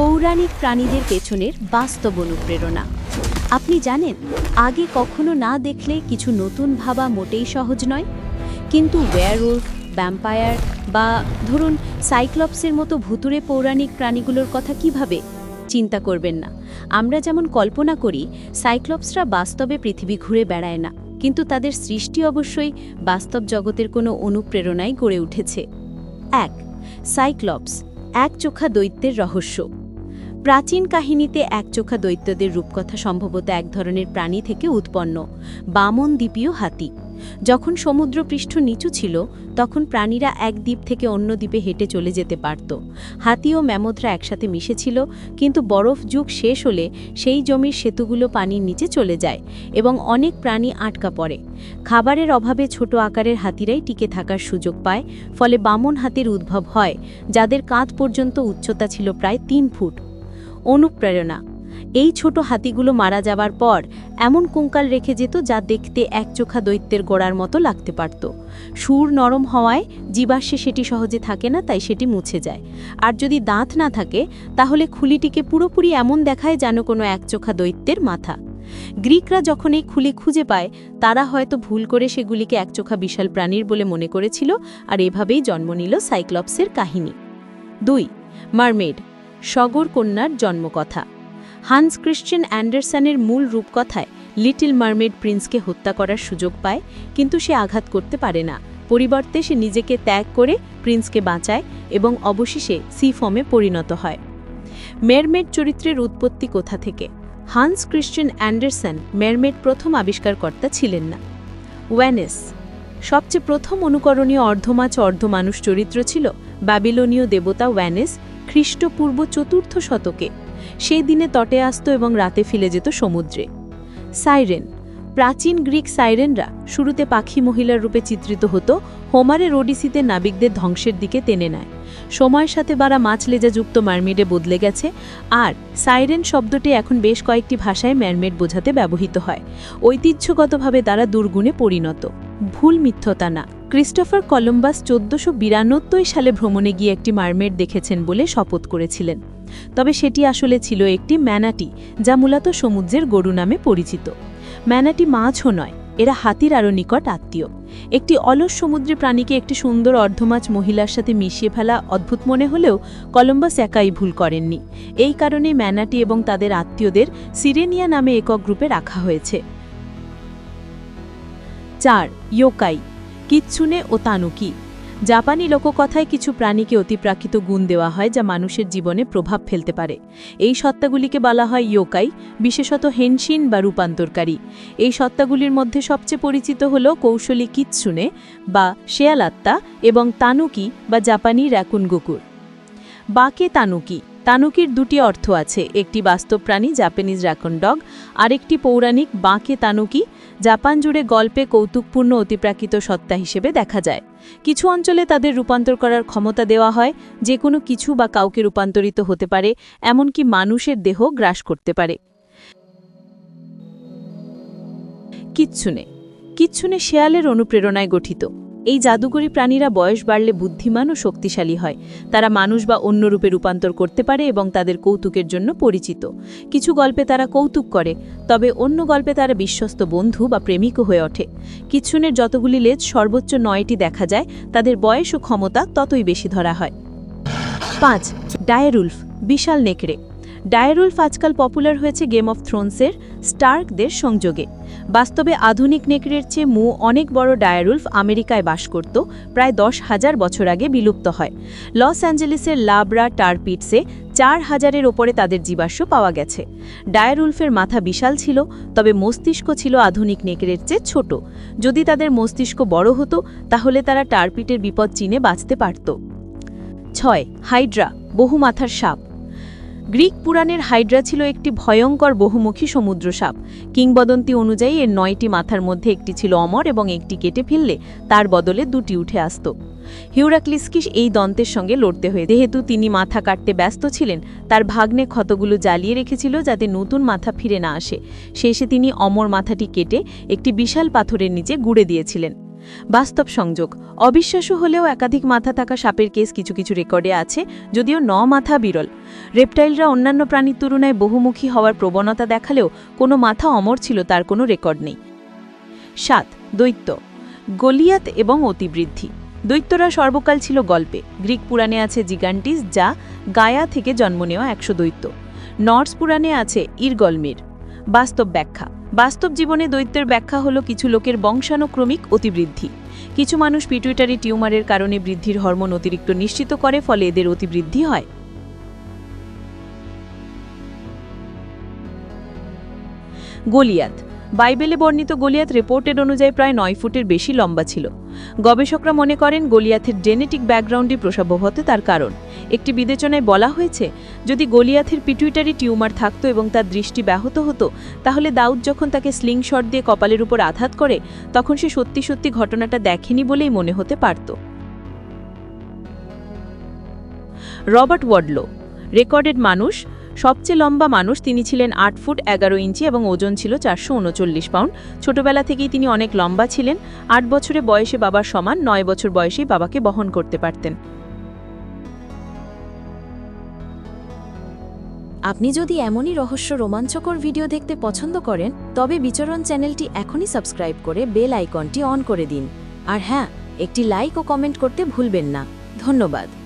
পৌরাণিক প্রাণীদের পেছনের বাস্তব অনুপ্রেরণা। আপনি জানেন, আগে কখনো না দেখলে কিছু নতুন ভাবা মোটেই সহজ নয়? কিন্তু ওয়্যারউলফ ভ্যাম্পায়ার বা ধরুন সাইক্লপসের মতো ভুতুরে পৌরাণিক প্রাণীগুলোর কথা কীভাবে? চিন্তা করবেন না। আমরা যেমন কল্পনা করি, সাইক্লপসরা বাস্তবে পৃথিবী ঘুরে বেড়ায় না। কিন্তু তাদের সৃষ্টি অবশ্যই বাস্তব জগতের কোনো অনুপ্রেরণায় গড়ে উঠেছে। এক, সাইক্লপস, এক চোখা দৈত্যের রহস্য। প্রাচীন কাহিনীতে একচোখা দৈত্যদের রূপকথা সম্ভবত এক ধরনের প্রাণী থেকে উৎপন্ন, বামন দ্বীপীয় হাতি। যখন সমুদ্রপৃষ্ঠ নিচু ছিল, তখন প্রাণীরা এক দ্বীপ থেকে অন্য দ্বীপে হেঁটে চলে যেতে পারত। হাতি ও ম্যামথরা একসাথে মিশেছিল, কিন্তু বরফ যুগ শেষ হলে সেই জমির সেতুগুলো পানির নিচে চলে যায় এবং অনেক প্রাণী আটকা পড়ে। খাবারের অভাবে ছোট আকারের হাতিরাই টিকে থাকার সুযোগ পায়, ফলে বামন হাতির উদ্ভব হয়, যাদের কাঁধ পর্যন্ত উচ্চতা ছিল প্রায় তিন ফুট। অনুপ্রেরণা। এই ছোট হাতিগুলো মারা যাবার পর এমন কঙ্কাল রেখে যেত যা দেখতে একচোখা দৈত্যের গোড়ার মতো লাগতে পারত। সুর নরম হওয়ায় জীবাশ্মে সেটি সহজে থাকে না, তাই সেটি মুছে যায়। আর যদি দাঁত না থাকে, তাহলে খুলিটিকে পুরোপুরি এমন দেখায় যেন কোনো একচোখা দৈত্যের মাথা। গ্রিকরা যখন এই খুলি খুঁজে পায়, তারা হয়তো ভুল করে সেগুলিকে একচোখা বিশাল প্রাণীর বলে মনে করেছিল, আর এভাবেই জন্ম নিল সাইক্লপসের কাহিনী। দুই, মারমেড। সগর কন্যার জন্মকথা। হান্স ক্রিশ্চিয়ান অ্যান্ডারসনের মূল রূপকথায় লিটিল মারমেড প্রিন্সকে হত্যা করার সুযোগ পায়, কিন্তু সে আঘাত করতে পারে না। পরিবর্তে সে নিজেকে ত্যাগ করে প্রিন্সকে বাঁচায় এবং অবশেষে সি ফর্মে পরিণত হয়। মেরমেড চরিত্রের উৎপত্তি কোথা থেকে? হান্স ক্রিশ্চিয়ান অ্যান্ডারসন মেরমেড প্রথম আবিষ্কারকর্তা ছিলেন না। ওয়ানেস। সবচেয়ে প্রথম অনুকরণীয় অর্ধমাছ অর্ধমানুষ চরিত্র ছিল ব্যাবিলনীয় দেবতা ওয়ানেস খ্রিস্টপূর্ব চতুর্থ শতকে। সেই দিনে তটে আসত এবং রাতে ফিরে যেত সমুদ্রে। সাইরেন, প্রাচীন গ্রিক সাইরেনরা শুরুতে পাখি মহিলার রূপে চিত্রিত হতো হোমারের ওডিসিতে নাবিকদের ধ্বংসের দিকে টেনে নেয়। সময়ের সাথে বাড়া মাছ লেজাযুক্ত ম্যারমেডে বদলে গেছে, আর সাইরেন শব্দটি এখন বেশ কয়েকটি ভাষায় ম্যারমেড বোঝাতে ব্যবহৃত হয়। ঐতিহ্যগতভাবে তারা দুর্গুণে পরিণত। ভুল মিথ্যতা না। ক্রিস্টোফার কলম্বাস চোদ্দশো বিরানব্বই সালে ভ্রমণে গিয়ে একটি মারমেড দেখেছেন বলে শপথ করেছিলেন। তবে সেটি আসলে ছিল একটি ম্যানাটি, যা মূলত সমুদ্রের গরু নামে পরিচিত। ম্যানাটি মাছও নয়, এরা হাতির আরও নিকট আত্মীয়। একটি অলস সমুদ্রে প্রাণীকে একটি সুন্দর অর্ধমাছ মহিলার সাথে মিশিয়ে ফেলা অদ্ভুত মনে হলেও কলম্বাস একাই ভুল করেননি। এই কারণে ম্যানাটি এবং তাদের আত্মীয়দের সিরেনিয়া নামে একক গ্রুপে রাখা হয়েছে। চার, ইয়োকাই। কিচ্ছুনে ও তানুকি জাপানি লোককথায় কিছু প্রাণীকে অতিপ্রাকৃত গুণ দেওয়া হয় যা মানুষের জীবনে প্রভাব ফেলতে পারে। এই সত্তাগুলিকে বলা হয় ইয়োকাই, বিশেষত হেনশিন বা রূপান্তরকারী। এই সত্তাগুলির মধ্যে সবচেয়ে পরিচিত হল কৌশলী কিৎসুনে বা শেয়ালাত্তা এবং তানুকি বা জাপানি র্যাকুন গুকুর বাকে তানুকি তানুকির দুটি অর্থ আছে, একটি বাস্তব প্রাণী জাপানিজ র্যাকন ডগ, আরেকটি পৌরাণিক বাঁকে তানুকি, জাপান জুড়ে গল্পে কৌতুকপূর্ণ অতিপ্রাকৃত সত্তা হিসেবে দেখা যায়। কিছু অঞ্চলে তাদের রূপান্তর করার ক্ষমতা দেওয়া হয়, যে কোনো কিছু বা কাউকে রূপান্তরিত হতে পারে, এমনকি মানুষের দেহ গ্রাস করতে পারে। কিচ্ছুনে। কিচ্ছুনে শেয়ালের অনুপ্রেরণায় গঠিত। এই জাদুকরী প্রাণীরা বয়স বাড়লে বুদ্ধিমান ও শক্তিশালী হয়। তারা মানুষ বা অন্য রূপে রূপান্তর করতে পারে এবং তাদের কৌতুকের জন্য পরিচিত। কিছু গল্পে তারা কৌতুক করে, তবে অন্য গল্পে তারা বিশ্বস্ত বন্ধু বা প্রেমিকও হয়ে ওঠে। কিচ্ছুনের যতগুলি লেজ সর্বোচ্চ নয়টি দেখা যায়, তাদের বয়স ও ক্ষমতা ততই বেশি ধরা হয়। পাঁচ ডায়েরুলফ বিশাল নেকড়ে। ডায়েরুলফ আজকাল পপুলার হয়েছে গেম অফ থ্রোনসের স্টার্কদের সংযোগে। বাস্তবে আধুনিক নেকড়ের চেয়ে মু অনেক বড় ডায়ারুলফ আমেরিকায় বাস করত, প্রায় দশ হাজার বছর আগে বিলুপ্ত হয়। লস অ্যাঞ্জেলেসের লাবরা টারপিটসে চার হাজারের ওপরে তাদের জীবাশ্ম পাওয়া গেছে। ডায়ারুলফের মাথা বিশাল ছিল, তবে মস্তিষ্ক ছিল আধুনিক নেকড়ের চেয়ে ছোট। যদি তাদের মস্তিষ্ক বড় হতো, তাহলে তারা টারপিটের বিপদ চিনে বাঁচতে পারত। ছয়, হাইড্রা বহুমাথার সাপ। গ্রিক পুরাণের হাইড্রা ছিল একটি ভয়ঙ্কর বহুমুখী সমুদ্র সাপ কিংবদন্তি অনুযায়ী এর নয়টি মাথার মধ্যে একটি ছিল অমর এবং একটি কেটে ফেললে তার বদলে দুটি উঠে আসত। হিউরাক্লিসকিস এই দন্তের সঙ্গে লড়তে হয়ে যেহেতু তিনি মাথা কাটতে ব্যস্ত ছিলেন, তার ভাগ্নে ক্ষতগুলো জ্বালিয়ে রেখেছিল যাতে নতুন মাথা ফিরে না আসে। শেষে তিনি অমর মাথাটি কেটে একটি বিশাল পাথরের নিচে গুড়ে দিয়েছিলেন। বাস্তব সংযোগ। অবিশ্বাস্য হলেও একাধিক মাথা থাকা সাপের কেস কিছু কিছু রেকর্ডে আছে, যদিও ন মাথা বিরল। রেপটাইলরা অন্যান্য প্রাণীর তুলনায় বহুমুখী হওয়ার প্রবণতা দেখালেও কোনো মাথা অমর ছিল, তার কোনো রেকর্ড নেই। সাত, দৈত্য। গলিয়াত এবং অতিবৃদ্ধি। দৈত্যরা সর্বকাল ছিল গল্পে। গ্রিক পুরাণে আছে জিগান্টিস, যা গায়া থেকে জন্ম নেওয়া একশো দৈত্য। নর্স পুরাণে আছে ইরগলমির। বাস্তব ব্যাখ্যা। বাস্তব জীবনে দৈত্যের ব্যাখ্যা হলো কিছু লোকের বংশানুক্রমিক অতিবৃদ্ধি। কিছু মানুষ পিটুইটারি টিউমারের কারণে বৃদ্ধির হরমোন অতিরিক্ত নিশ্চিত করে, ফলে এদের অতিবৃদ্ধি হয়। গলিয়াত বাইবেলে বর্ণিত গলিয়াত রিপোর্টের অনুযায়ী প্রায় নয় ফুটের বেশি লম্বা ছিল। গবেষকরা মনে করেন গলিয়াথের জেনেটিক ব্যাকগ্রাউন্ডই প্রসব হতে তার কারণ। একটি বিবেচনায় বলা হয়েছে, যদি গলিয়াথের পিটুইটারি টিউমার থাকতো এবং তার দৃষ্টি ব্যাহত হতো, তাহলে দাউদ যখন তাকে স্লিং শট দিয়ে কপালের উপর আঘাত করে, তখন সে সত্যি সত্যি ঘটনাটা দেখেনি বলেই মনে হতে পারত। রবার্ট ওয়ার্ডলো, রেকর্ডেড মানুষ সবচেয়ে লম্বা মানুষ তিনি ছিলেন আট ফুট এগারো ইঞ্চি এবং ওজন ছিল চারশো উনচল্লিশ পাউন্ড। ছোটবেলা থেকেই তিনি অনেক লম্বা ছিলেন। আট বছরে বয়সে বাবার সমান, নয় বছর বয়সেই বাবাকে বহন করতে পারতেন। আপনি যদি এমনই রহস্য রোমাঞ্চকর ভিডিও দেখতে পছন্দ করেন, তবে বিচরণ চ্যানেলটি এখনই সাবস্ক্রাইব করে বেল আইকনটি অন করে দিন। আর হ্যাঁ একটি লাইক ও কমেন্ট করতে ভুলবেন না। ধন্যবাদ।